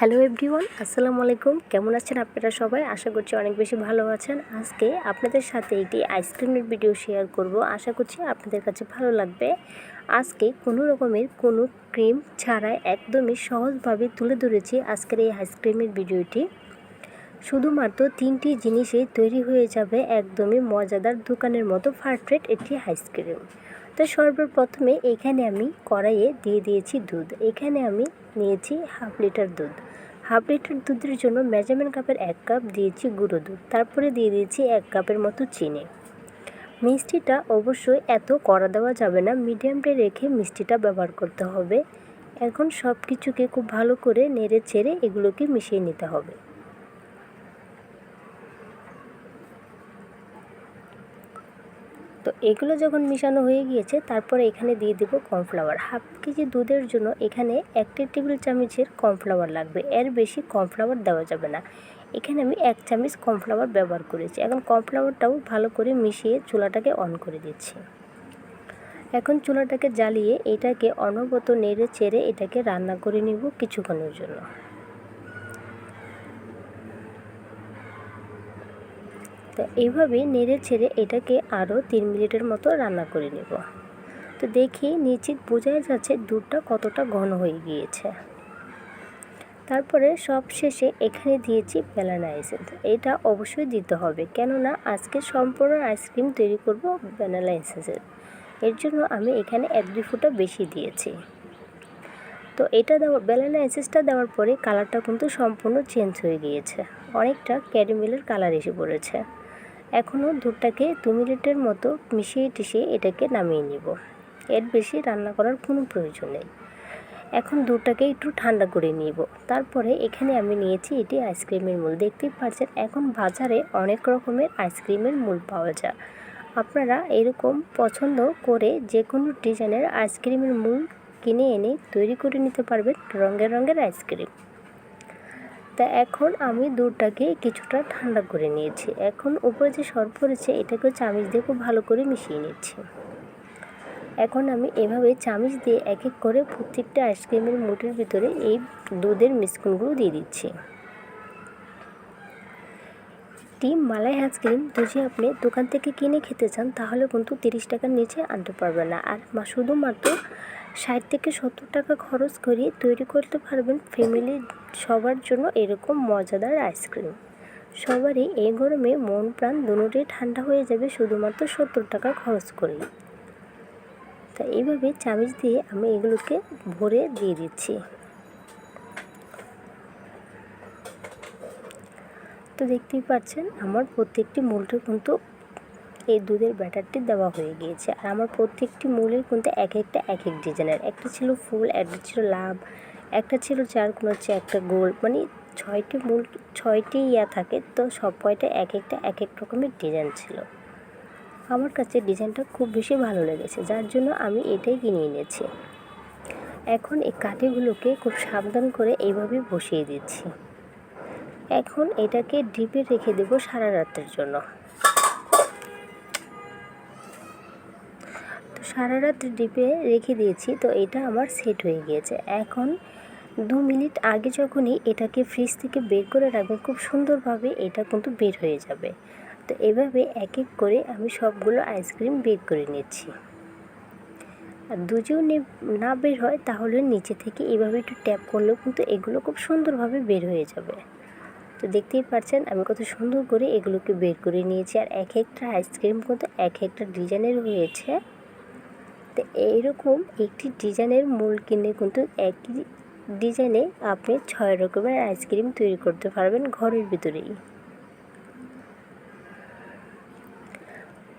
Hello everyone, আসসালামু আলাইকুম। কেমন আছেন আপনারা সবাই? আশা করছি অনেক বেশি ভালো আছেন। আজকে আপনাদের সাথে একটি আইসক্রিমের ভিডিও শেয়ার করব। আশা করছি আপনাদের কাছে ভালো লাগবে। আজকে কোনো রকমের কোনো ক্রিম ছাড়াই একদমই সহজভাবে তুলে ধরেছি আজকের এই আইসক্রিমের ভিডিওটি। শুধুমাত্র তিনটি জিনিসে তৈরি হয়ে যাবে একদমই মজাদার দোকানের মতো পারফেক্ট একটি আইসক্রিম। তো সর্বপ্রথমে এখানে আমি কড়াইয়ে দিয়ে দিয়েছি দুধ। এখানে আমি নিয়েছি হাফ লিটার দুধ। হাফ লিটার দুধের জন্য মেজারমেন্ট কাপের এক কাপ দিয়েছি গুঁড়ো দুধ। তারপরে দিয়ে দিয়েছি এক কাপের মতো চিনি। মিষ্টিটা অবশ্যই এত কড়া দেওয়া যাবে না, মিডিয়ামটে রেখে মিষ্টিটা ব্যবহার করতে হবে। এখন সব কিছুকে খুব ভালো করে নেড়ে ছেড়ে এগুলোকে মিশিয়ে নিতে হবে। তো এগুলো যখন মিশানো হয়ে গিয়েছে, তারপরে এখানে দিয়ে দেব কর্নফ্লাওয়ার। হাফ কেজি দুধের জন্য এখানে একটি টেবিল চামচের কর্নফ্লাওয়ার লাগবে। এর বেশি কর্নফ্লাওয়ার দেওয়া যাবে না। এখানে আমি এক চামচ কর্নফ্লাওয়ার ব্যবহার করেছি। এখন কর্নফ্লাওয়ারটাও ভালো করে মিশিয়ে চুলাটাকে অন করে দিচ্ছি। এখন চুলাটাকে জ্বালিয়ে এটাকে অনবত নেড়ে চেড়ে এটাকে রান্না করে নিব কিছুক্ষণের জন্য। তো এইভাবে নেড়ে ছেড়ে এটাকে আরও তিন মিনিটের মতো রান্না করে নেব। তো দেখি নিশ্চিত বোঝাই যাচ্ছে দুধটা কতটা ঘন হয়ে গিয়েছে। তারপরে সব শেষে এখানে দিয়েছি ব্যানানা এসেন্স এটা অবশ্যই দিতে হবে, কেননা আজকে সম্পূর্ণ আইসক্রিম তৈরি করব ব্যানানা এসেন্সের এর জন্য আমি এখানে এক দুই ফুটা বেশি দিয়েছি। তো এটা দেওয়া ব্যানানা এসেন্সটা দেওয়ার পরে কালারটা কিন্তু সম্পূর্ণ চেঞ্জ হয়ে গিয়েছে। অনেকটা ক্যারামেলের কালার এসে পড়েছে। এখনও দুধটাকে দু মিনিটের মতো মিশিয়ে টিশিয়ে এটাকে নামিয়ে নিব। এর বেশি রান্না করার কোনো প্রয়োজন নেই। এখন দুধটাকে একটু ঠান্ডা করে নিব। তারপরে এখানে আমি নিয়েছি এটি আইসক্রিমের মূল। দেখতেই পাচ্ছেন, এখন বাজারে অনেক রকমের আইসক্রিমের মূল পাওয়া যায়। আপনারা এরকম পছন্দ করে যে কোনো ডিজাইনের আইসক্রিমের মূল কিনে এনে তৈরি করে নিতে পারবেন রঙের রঙের আইসক্রিম। তা এখন আমি দুধটাকে কিছুটা ঠান্ডা করে নিয়েছি। এখন উপরে যে সর পড়েছে এটাকে চামিচ দিয়ে খুব ভালো করে মিশিয়ে নিচ্ছি। এখন আমি এভাবে চামিচ দিয়ে এক এক করে প্রত্যেকটা আইসক্রিমের মুটির ভিতরে এই দুধের মিশ্রণগুলো দিয়ে দিচ্ছি। টিম মালাই আইসক্রিম যদি আপনি দোকান থেকে কিনে খেতে চান, তাহলে কিন্তু তিরিশ টাকার নিচে আনতে পারবেন না। আর শুধুমাত্র ষাট থেকে সত্তর টাকা খরচ করে তৈরি করতে পারবেন ফ্যামিলি সবার জন্য এরকম মজাদার আইসক্রিম সবারই এই গরমে মন প্রাণ দুটোই ঠান্ডা হয়ে যাবে শুধুমাত্র সত্তর টাকা খরচ করলে তা এইভাবে চামিচ দিয়ে আমি এগুলোকে ভরে দিয়ে দিচ্ছি। তো দেখতেই পাচ্ছেন, আমার প্রত্যেকটি মূলটা কিন্তু এই দুধের ব্যাটারটি দেওয়া হয়ে গিয়েছে। আর আমার প্রত্যেকটি মূলের কিন্তু এক একটা, এক এক ডিজাইনের। একটা ছিল ফুল, একটা ছিল লাভ, একটা ছিল চার কোনো হচ্ছে একটা গোল। মানে ছয়টি মূল, ছয়টি ইয়া থাকে, তো সব কয়টা এক একটা, এক এক রকমের ডিজাইন ছিল। আমার কাছে ডিজাইনটা খুব বেশি ভালো লেগেছে, যার জন্য আমি এটাই কিনে এনেছি। এখন এই কাঠিগুলোকে খুব সাবধান করে এইভাবে বসিয়ে দিচ্ছি। এখন এটাকে ডিপে রেখে দেব সারা রাতের জন্য। সারা রাত ডিপে রেখে দিয়েছি, তো এটা আমার সেট হয়ে গিয়েছে। এখন দু মিনিট আগে যখনই এটাকে ফ্রিজ থেকে বের করে রাখবেন খুব সুন্দরভাবে এটা কিন্তু বের হয়ে যাবে। তো এভাবে এক এক করে আমি সবগুলো আইসক্রিম বের করে নিচ্ছি। আর দুজেও না বের হয়, তাহলে নিচে থেকে এভাবে একটু ট্যাপ করলেও কিন্তু এগুলো খুব সুন্দরভাবে বের হয়ে যাবে। তো দেখতেই পাচ্ছেন, আমি কত সুন্দর করে এগুলোকে বের করে নিয়েছি। আর এক একটা আইসক্রিম কিন্তু এক একটা ডিজাইনের হয়েছে। তো এইরকম একটি ডিজাইনের মূল কিনে কিন্তু একই ডিজাইনে আপনি ছয় রকমের আইসক্রিম তৈরি করতে পারবেন ঘরের ভিতরেই।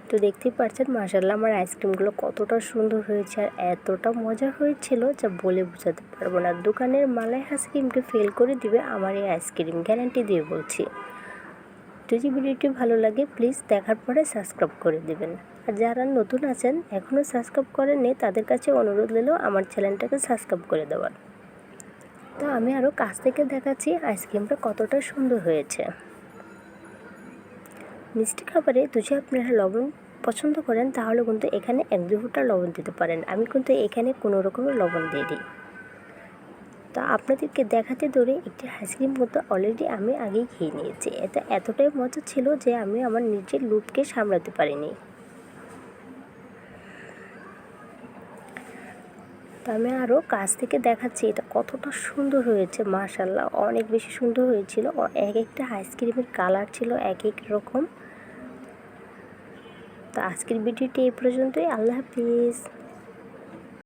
তো দেখতেই পাচ্ছেন মাসাল্লাহ আমার আইসক্রিমগুলো কতটা সুন্দর হয়েছে আর এতটা মজা হয়েছিল যা বলে বোঝাতে পারব না। দোকানের মালাই আইসক্রিমকে ফেল করে দিবে, আমার এই আইসক্রিম গ্যারান্টি দিয়ে বলছি। যদি ভিডিওটি ভালো লাগে প্লিজ দেখার পরে সাবস্ক্রাইব করে দেবেন। আর যারা নতুন আছেন এখনও সাবস্ক্রাইব করেননি, তাদের কাছে অনুরোধ রইল আমার চ্যানেলটাকে সাবস্ক্রাইব করে দেওয়ার। তো আমি আরও কাছ থেকে দেখাচ্ছি আইসক্রিমটা কতটা সুন্দর হয়েছে। মিষ্টি খাবারে যদি আপনারা লবণ পছন্দ করেন, তাহলে কিন্তু এখানে এক দু ফুটা লবণ দিতে পারেন। আমি কিন্তু এখানে কোনো রকমের লবণ দিয়ে দিই তো আপনাদেরকে দেখাতে ধরে একটি আইসক্রিম মতো অলরেডি আমি আগেই খেয়ে নিয়েছি। এটা এতটাই মজা ছিল যে আমি আমার নিজের লুপকে সামলাতে পারিনি। তো আমি আরও কাছ থেকে দেখাচ্ছি, এটা কতটা সুন্দর হয়েছে মাশাল্লাহ অনেক বেশি সুন্দর হয়েছিল। এক একটা আইসক্রিমের কালার ছিল এক এক রকম। তো আজকের ভিডিওটি এই পর্যন্তই। আল্লাহ হাফিজ।